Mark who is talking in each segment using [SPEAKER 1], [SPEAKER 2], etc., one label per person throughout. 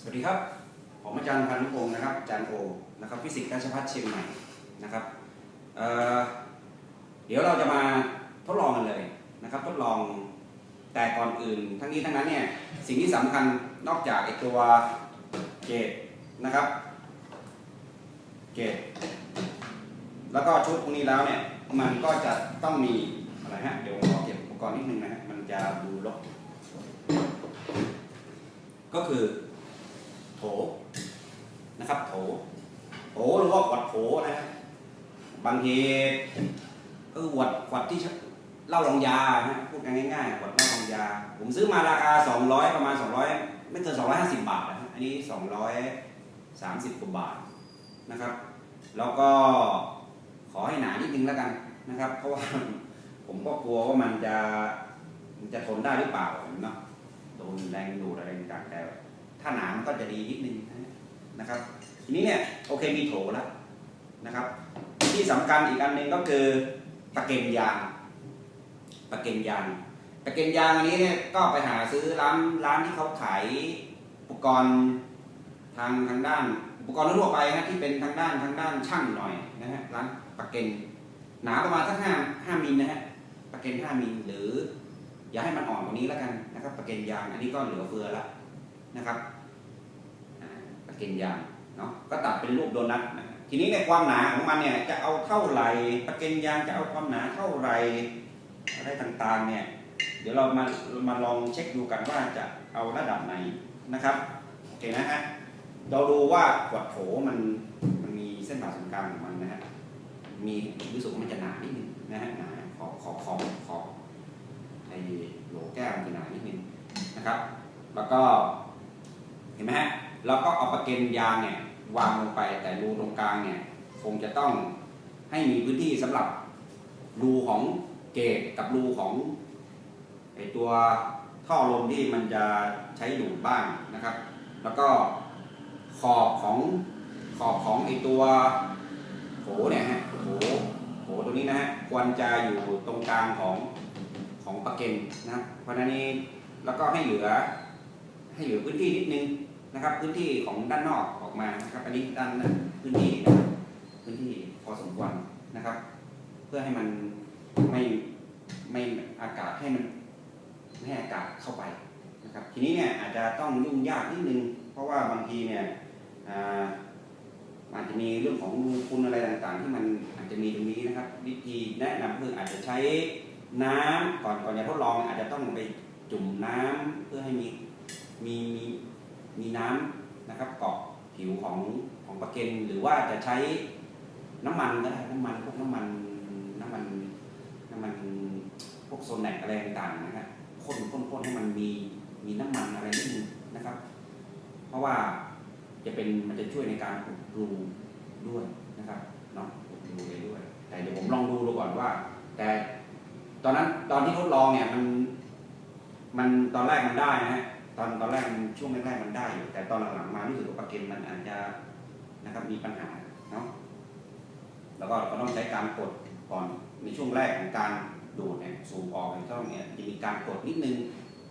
[SPEAKER 1] สวัสดีครับ ผมอาจารย์พันธุพงศ์นะครับ อาจารย์โอ นะครับฟิสิกส์ราชภัฏเชียงใหม่นะครับเเดี๋ยวเราจะมาทดลองกันเลยนะครับ ทดลองแต่ก่อนอื่น ทั้งนี้ทั้งนั้นเนี่ยสิ่งที่สำคัญนอกจากไอตัวเกตนะครับ เกตแล้วก็ชุดพวกนี้แล้วเนี่ยมันก็จะต้องมีอะไรฮะเดี๋ยวผมขอเก็บอุปกรณ์นิดนึงนะฮะมันจะดูรกก็คือ นะครับโถโถหรือว่าขวดโถนะฮะบางทีก็คือขวดขวดที่เหล้ารองยาฮะพูดกันง่ายๆขวดเหล้ารองยา ผมซื้อมาราคา 200 ประมาณ 200 ไม่เกิน 250 บาทนะฮะอันนี้ 230กว่าบาทนะครับ แล้วก็ขอให้หนานิดนึงแล้วกันนะครับ เพราะว่าผมก็กลัวว่ามันจะมันจะทนได้หรือเปล่าเนาะโดนแรงดูดอะไรต่างๆแต่ถ้าหนามันก็จะดีนิดนึง นะครับทีนี้เนี่ยโอเคมีโถแล้วนะครับ ที่สำคัญอีกอันหนึ่งก็คือตะเกียงยางตะเกียงยางตะเกียงยางอันนี้เนี่ยก็ไปหาซื้อร้านร้านที่เขาขายอุปกรณ์ทางทางด้าน อุปกรณ์ทั่วไปนะที่เป็นทางด้านทางด้านช่างหน่อยนะฮะร้านตะเกียงหนาประมาณสักห้าห้ามิลนะฮะตะเกียงห้ามิลหรือ อย่าให้มันอ่อนกว่านี้แล้วกันนะครับตะเกียงยางอันนี้ก็เหลือเฟือแล้วนะครับ เกียงยางเนาะก็ตัดเป็นรูปโดนัทนะทีนี้ในความหนาของมันเนี่ยจะเอาเท่าไหร่ตะเกียงยางจะเอาความหนาเท่าไหร่อะไรต่างๆเนี่ยเดี๋ยวเรามามาลองเช็คดูกันว่าจะเอาระดับไหนนะครับโอเคนะฮะเราดูว่าขวดโถมันมันมีเส้นผ่าศูนย์กลางของมันนะฮะมีรู้สึกว่ามันจะหนานิดนึงนะฮะหนาขอบขอบขอบขอบไอโหลแก้วมันจะหนานิดนึงนะครับ แล้วก็เห็นไหมฮะ เราก็เอาประเก็นยางเนี่ยวางลงไปแต่รูตรงกลางเนี่ยคงจะต้องให้มีพื้นที่สำหรับรูของเกตกับรูของไอตัวท่อลมที่มันจะใช้ดูดบ้างนะครับ แล้วก็ขอบของขอบของไอตัวโถเนี่ยฮะโถโถตัวนี้นะฮะควรจะอยู่ตรงกลางของของประเก็นนะเพราะฉะนั้นนี้แล้วก็ให้เหลือให้เหลือพื้นที่นิดนึง นะครับ พื้นที่ของด้านนอกออกมานะครับอันนี้ด้านพื้นที่นะครับพื้นที่พอสมควรนะครับ เพื่อให้มันไม่ไม่อากาศให้มันไม่ให้อากาศเข้าไปนะครับ ทีนี้เนี่ยอาจจะต้องยุ่งยากนิดนึง เพราะว่าบางทีเนี่ยอ่าอาจจะมีเรื่องของรูคุณอะไรต่างๆ ที่มันอาจจะมีตรงนี้นะครับ วิธีแนะนำคืออาจจะใช้น้ำก่อนก่อนจะทดลองอาจจะต้องไปจุ่มน้ำเพื่อให้มีมีมี มีน้ำนะครับเกาะผิวของของปลาเก็นหรือว่าจะใช้น้ำมันก็ได้น้ำมันพวกน้ำมันน้ำมันน้ำมันพวกโซนแนกอะไรต่างๆนะครับข้นข้นข้นให้มันมีมีน้ำมันอะไรนิดนึงนะครับ เพราะว่าจะเป็นมันจะช่วยในการอุดรูด้วยนะครับเนาะอุดรูไปด้วย แต่เดี๋ยวผมลองดูดูก่อนว่า แต่ตอนนั้นตอนที่ทดลองเนี่ยมัน มันตอนแรกมันได้นะฮะ ตอนตอนแรกมันช่วงแรกๆมันได้อยู่ แต่ตอนหลังๆมารู้สึกว่าปลาเก็นมันอาจจะนะครับมีปัญหาเนาะแล้วก็เราก็ต้องใช้การกดก่อนในช่วงแรกของการดูดเนี่ยสูบออกเนี่ยต้องเนี่ยจะมีการกดนิดนึง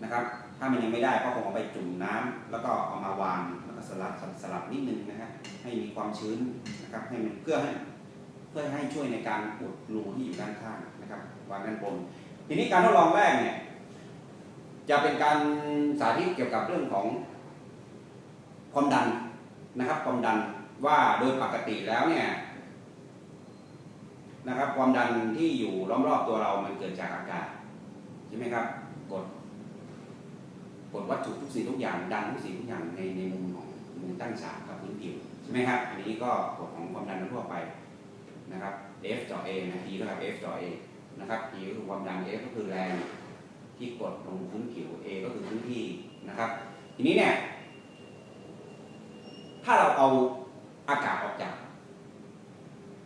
[SPEAKER 1] นะครับ ถ้ามันยังไม่ได้ก็คงเอาไปจุ่มน้ำแล้วก็เอามาวางแล้วก็สลับสลับนิดนึงนะฮะให้มีความชื้นนะครับให้มันเพื่อให้เพื่อให้ช่วยในการอุดรูที่อยู่ด้านข้างนะครับวางด้านบน ทีนี้การทดลองแรกเนี่ย จะเป็นการสาธิตเกี่ยวกับเรื่องของความดันนะครับความดันว่าโดยปกติแล้วเนี่ยนะครับความดันที่อยู่รอบๆตัวเรามันเกิดจากอากาศใช่ไหมครับกดกดวัตถุทุกสิ่งทุกอย่างดันทุกสิ่งทุกอย่างในในมุมของมุมตั้งฉากกับพื้นผิวใช่ไหมครับอันนี้ก็กฎของความดันทั่วไปนะครับ F ต่อ A นะ P เท่ากับ F ต่อ A นะครับ P ก็คือความดัน F ก็คือแรง ที่กดลงพื้นผิว A ก็คือพื้นที่นะครับ ทีนี้เนี่ย ถ้าเราเอาอากาศออกจาก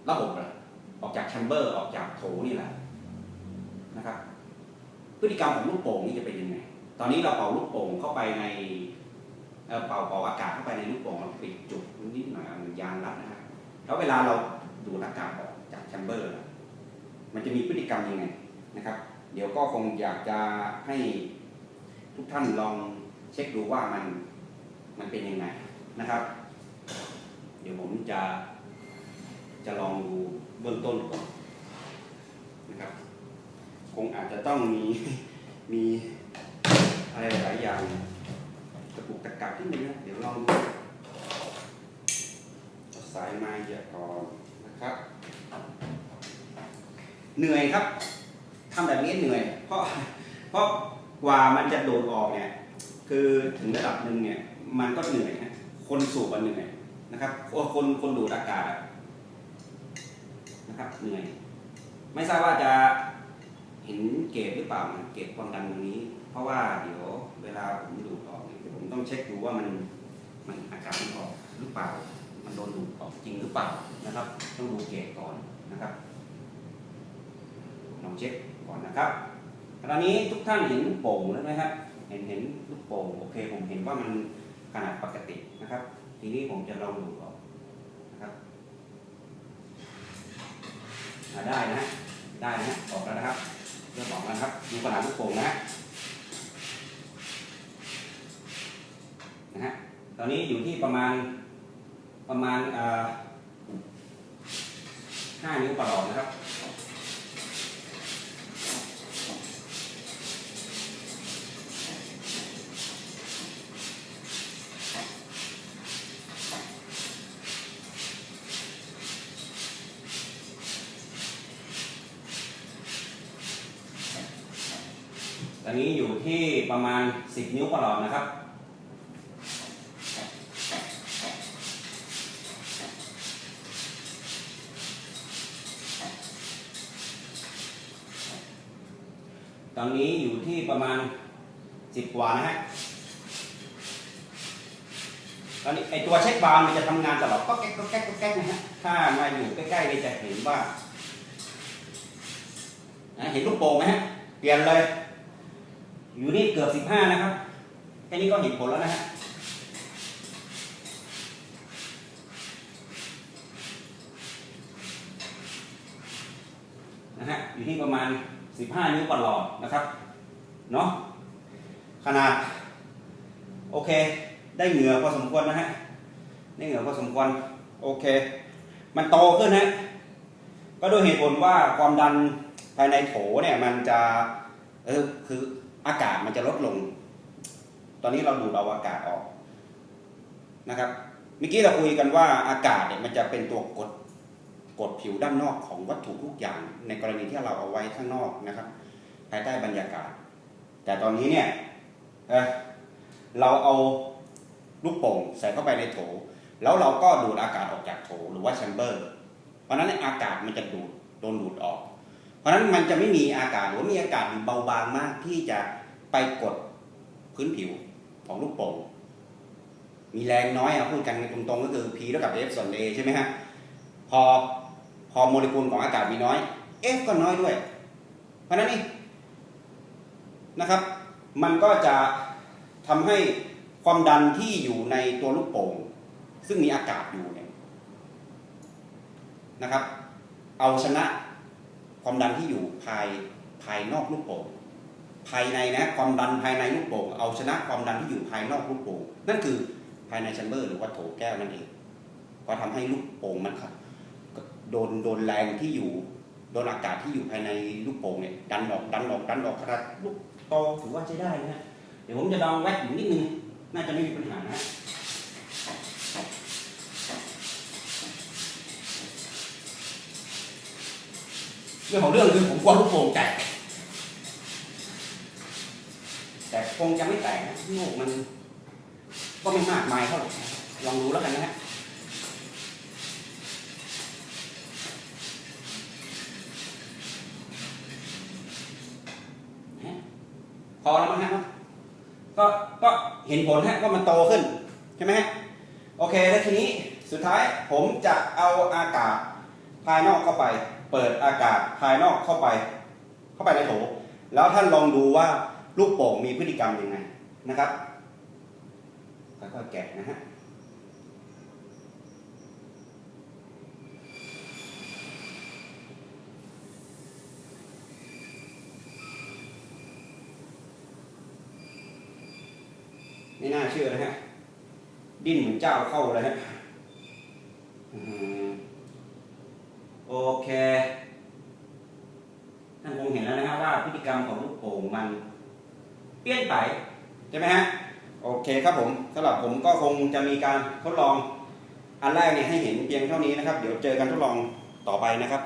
[SPEAKER 1] ระบบละออกจากแชมเบอร์ออกจากโถนี่แหละนะครับ พฤติกรรมของลูกโป่งนี่จะเป็นยังไง ตอนนี้เราเป่าลูกโป่งเข้าไปในเเป่าเป่าอากาศเข้าไปในลูกโป่งเราปิดจุดนิดหน่อยเอายางรัดนะครับแล้วเวลาเราดูดอากาศออกจากแชมเบอร์ มันจะมีพฤติกรรมยังไงนะครับ เดี๋ยวก็คงอยากจะให้ทุกท่านลองเช็คดูว่ามันมันเป็นยังไงนะครับ เดี๋ยวผมจะจะลองดูเบื้องต้นก่อนนะครับ คงอาจจะต้องมีมีอะไรหลายอย่างตะกุกตะกักที่นึงนะเดี๋ยวลองดูเอาสายไม้เยอะก่อนนะครับ เหนื่อยครับ ทำแบบนี้เหนื่อย เพราะเพราะกว่ามันจะโดดออกเนี่ยคือถึงระดับหนึ่งเนี่ยมันก็เหนื่อยนะคนสูบมันเหนื่อยนะครับคนคนดูดอากาศนะครับเหนื่อย ไม่ทราบว่าจะเห็นเกจหรือเปล่านะเกจความดันตรงนี้ เพราะว่าเดี๋ยวเวลาผมดูดออกเนี่ยผมต้องเช็คดูว่ามันมันอากาศมันออกหรือเปล่า มันโดนดูดออกจริงหรือเปล่านะครับ ต้องดูเกจก่อนนะครับ ลองเช็คก่อนนะครับตอนนี้ทุกท่านเห็นโป่งแล้วไหมครับเห็นเห็นลูกโป่งโอเคผมเห็นว่ามันขนาดปกตินะครับ ทีนี้ผมจะลองดูก่อนนะครับได้นะฮะได้นะออกแล้วนะครับเริ่มออกแล้วนะครับดูขนาดลูกโป่งนะฮะนะฮะตอนนี้อยู่ที่ประมาณประมาณห้านิ้วประหลอดนะครับ ต อนนี้อยู่ที่ประมาณ 10 นิ้วประหลอดนะครับ ตอนนี้อยู่ที่ประมาณ 10 กว่านะฮะตอนนี้ไอตัวเช็คบาร์มันจะทำงานตลอดก็แก๊กก็แก๊กก็แก๊กนะฮะ ถ้ามาอยู่ใกล้ๆเลยจะเห็นว่า เห็นลูกโป่งไหมฮะ เปลี่ยนเลย อยู่นี่เกือบสิบห้านะครับแค่นี้ก็เห็นผลแล้วนะฮะนะฮะอยู่ที่ประมาณสิบห้านิ้วประหลอดนะครับเนาะขนาด โอเค ได้เหงื่อพอสมควรนะฮะได้เหงื่อพอสมควรโอเค มันโตขึ้นนะก็โดยเหตุผลว่าความดันภายในโถเนี่ยมันจะเออคือ อากาศมันจะลดลง ตอนนี้เราดูดเอาอากาศออกนะครับเมื่อกี้เราคุยกันว่าอากาศเนี่ยมันจะเป็นตัวกดกดผิวด้านนอกของวัตถุทุกอย่าง ในกรณีที่เราเอาไว้ข้างนอกนะครับ ภายใต้บรรยากาศ แต่ตอนนี้เนี่ยเเราเอาลูกโป่งใส่เข้าไปในโถ แล้วเราก็ดูดอากาศออกจากโถหรือว่าแชมเบอร์ เพราะฉะนั้นอากาศมันจะดูดโดนดูดออก เพราะนั้นมันจะไม่มีอากาศหรือว่ามีอากาศเบาบางมากที่จะไปกดพื้นผิวของลูกโป่งมีแรงน้อยอะพูดกันตรงๆก็คือ P เท่ากับ F ส่วน A ใช่ไหมฮะพอพอโมเลกุลของอากาศมีน้อย F ก็น้อยด้วย เพราะฉะนั้นนี่นะครับ มันก็จะทำให้ความดันที่อยู่ในตัวลูกโป่งซึ่งมีอากาศอยู่เนี่ยนะครับ เอาชนะ ความดันที่อยู่ภายภายนอกลูกโป่งภายในนะความดันภายในลูกโป่งเอาชนะความดันที่อยู่ภายนอกลูกโป่งนั่นคือภายในแชมเบอร์หรือว่าโถแก้วนั่นเองก็ทำให้ลูกโป่งมันครับโดนโดนแรงที่อยู่โดนอากาศที่อยู่ภายในลูกโป่งเนี่ยดันออกดันออกดันออกขนาดลูกโตถือว่าใช้ได้นะฮะเดี๋ยวผมจะลองแวะอยู่นิดนึงน่าจะไม่มีปัญหานะ เรื่องของเรื่องคือผมกลัวลูกโป่งแตกแต่คงจะไม่แตกนะโลกมัน ก็ไม่มากมายเท่าไหร่ลองดูแล้วกันนะฮะฮะพอแล้วมั้งฮะก็ก็เห็นผลฮะว่ามันโตขึ้น ใช่ไหมฮะ โอเค แล้วทีนี้สุดท้ายผมจะเอาอากาศภายนอกเข้าไป เปิดอากาศภายนอกเข้าไป เข้าไปในโถ แล้วท่านลองดูว่าลูกโป่งมีพฤติกรรมยังไงนะครับค่อยๆแกะนะฮะไม่น่าเชื่อนะฮะ ดิ้นเหมือนเจ้าเข้าเลยฮะอืมโอ เคท่านคงเห็นแล้วนะครับว่าพฤติกรรมของลูกโป่งมันเปลี่ยนไปใช่ไหมฮะโอเคครับผมสำหรับผมก็คงจะมีการทดลองอันแรกเนี่ยให้เห็นเพียงเท่านี้นะครับ เดี๋ยวเจอกันทดลองต่อไปนะครับ